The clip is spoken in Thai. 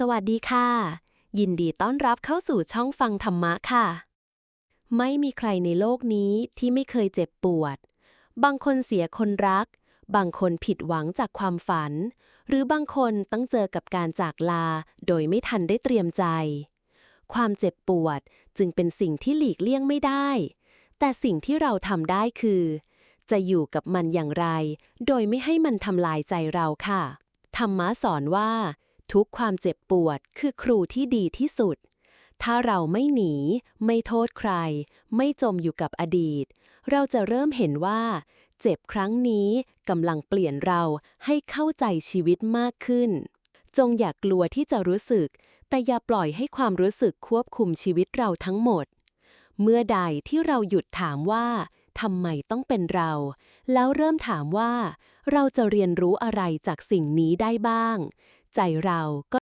สวัสดีค่ะ ยินดีต้อนรับเข้าสู่ช่องฟังธรรมะค่ะ ไม่มีใครในโลกนี้ที่ไม่เคยเจ็บปวด บางคนเสียคนรัก บางคนผิดหวังจากความฝัน หรือบางคนต้องเจอกับการจากลาโดยไม่ทันได้เตรียมใจ ความเจ็บปวดจึงเป็นสิ่งที่หลีกเลี่ยงไม่ได้ แต่สิ่งที่เราทำได้คือ จะอยู่กับมันอย่างไร โดยไม่ให้มันทำลายใจเราค่ะ ธรรมะสอนว่า ทุกความเจ็บปวดคือครูที่ดีที่สุด ถ้าเราไม่หนี ไม่โทษใคร ไม่จมอยู่กับอดีต เราจะเริ่มเห็นว่า เจ็บครั้งนี้กำลังเปลี่ยนเราให้เข้าใจชีวิตมากขึ้น จงอย่ากกลัวที่จะรู้สึก แต่อย่าปล่อยให้ความรู้สึกควบคุมชีวิตเราทั้งหมด เมื่อใดที่เราหยุดถามว่าทำไมต้องเป็นเรา แล้วเริ่มถามว่า เราจะเรียนรู้อะไรจากสิ่งนี้ได้บ้าง ใจเราก็